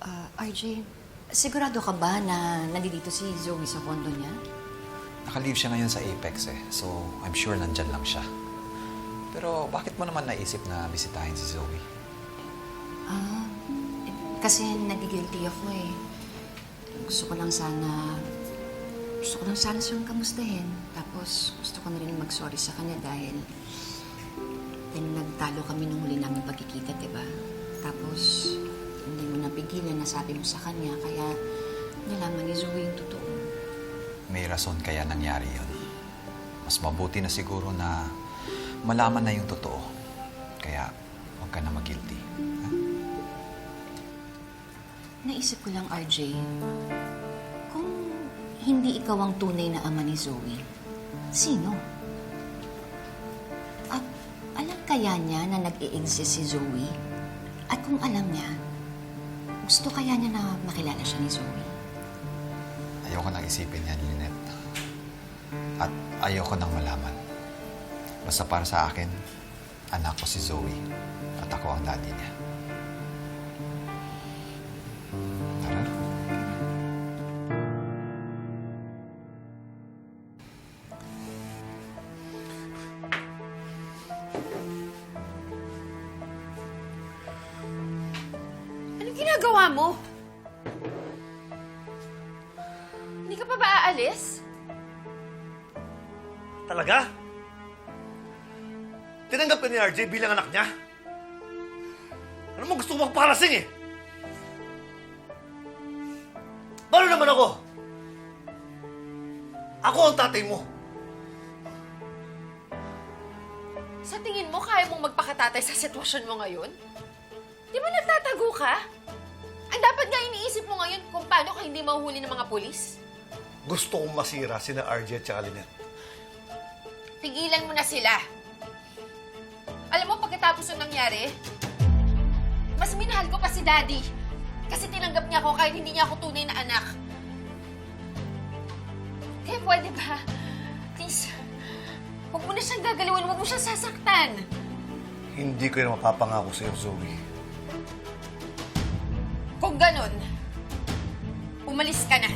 Ah, RJ, sigurado ka ba na nandito si Zoe sa kondo niya? Nakalive siya ngayon sa Apex eh, so I'm sure nandyan lang siya. Pero bakit mo naman naisip na bisitahin si Zoe? Ah, eh, kasi nagigilty ako eh. Gusto ko lang sana... Gusto ko lang sana siyang kamustahin. Tapos gusto ko na rin mag-sorry sa kanya dahil... Then nagtalo kami nung huli namin pagkikita, di ba? Tapos hindi mo napigilan na sabi mo sa kanya, kaya nalaman ni Zoe yung totoo. May rason kaya nangyari yun. Mas mabuti na siguro na malaman na yung totoo. Kaya huwag ka na mag-guilty. ha? Naisip ko lang, RJ, kung hindi ikaw ang tunay na ama ni Zoe, sino? At alam kaya niya na nag-i-exist si Zoe? At kung alam niya, gusto kaya niya na makilala siya ni Zoe? Ayoko nang isipin yan, Lynette. At ayoko nang malaman. Basta para sa akin, anak ko si Zoe. At ako ang daddy niya. Ginagawa mo? Hindi ka pa ba aalis? Talaga? Tinanggap ka ni RJ bilang anak niya? Ano mo gusto ko magparasing eh? Paano naman ako? Ako ang tatay mo. Sa tingin mo, kaya mong magpakatatay sa sitwasyon mo ngayon? Di ba nagtatago ka? Dapat nga iniisip mo ngayon kung paano ka hindi mahuhuli ng mga pulis. Gusto kong masira sina RJ at saka Lynette. Pigilan mo na sila. Alam mo, pagkatapos ng nangyari, mas minahal ko pa si Daddy. Kasi tinanggap niya ako kahit hindi niya ako tunay na anak. Kaya pwede ba? Please, huwag mo na siyang gagaliwan, huwag mo siyang sasaktan. Hindi ko na mapapangako sa iyo, Zoe. Ganun, umalis ka na.